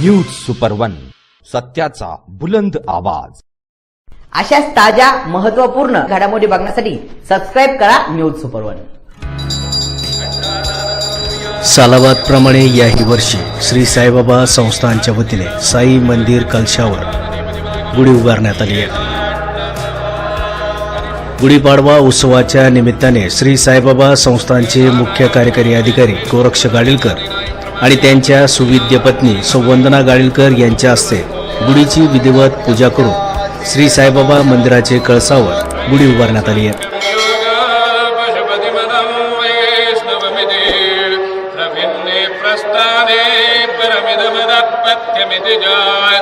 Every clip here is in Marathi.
न्यूज सुपर वन सत्याचा बुलंद आवाज. अशाच ताज्या महत्त्वपूर्ण घडामोडी बघण्यासाठी सबस्क्राईब करा न्यूज सुपर वन सालाबादप्रमाणे याही वर्षी श्री साईबाबा संस्थानच्या वतीने साई मंदिर कलशावर गुढी उभारण्यात आली आहे. गुढीपाडवा उत्सवाच्या निमित्ताने श्री साईबाबा संस्थानचे मुख्य कार्यकारी अधिकारी गोरक्ष गाडीलकर आणि त्यांच्या सुविद्य पत्नी सौवंदना गाडीलकर यांच्या हस्ते गुढीची विधिवत पूजा करून श्री साईबाबा मंदिराचे कळसावर गुढी उभारण्यात आली आहे. পিরামিডে বেদাত পথকে মিটে যায়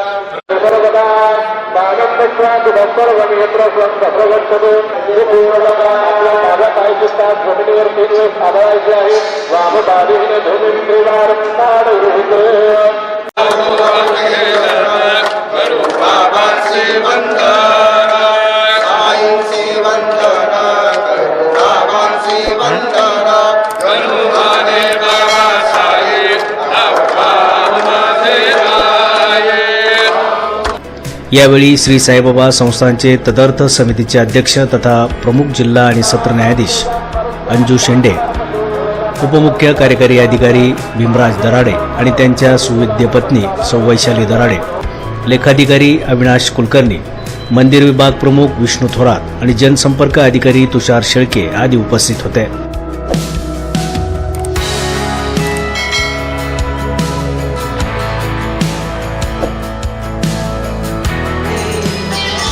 ಬಂದ यावेळी श्री साईबाबा संस्थांचे तदर्थ समितीचे अध्यक्ष तथा प्रमुख जिल्हा आणि सत्र न्यायाधीश अंजू शेंडे उपमुख्य कार्यकारी अधिकारी भीमराज दराडे आणि त्यांच्या सुविद्य पत्नी सौवैशाली दराडे लेखाधिकारी अविनाश कुलकर्णी मंदिर विभाग प्रमुख विष्णू थोरात आणि जनसंपर्क अधिकारी तुषार शेळके आदी उपस्थित होते.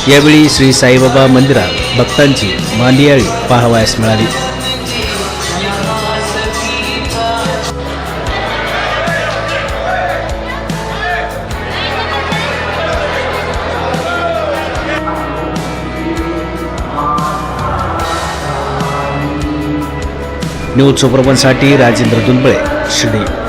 यावेळी श्री साईबाबा मंदिरात भक्तांची मांदियाळी पाहावयास मिळाली. न्यूज सुपरवनसाठी राजेंद्र दुंबळे शिर्डी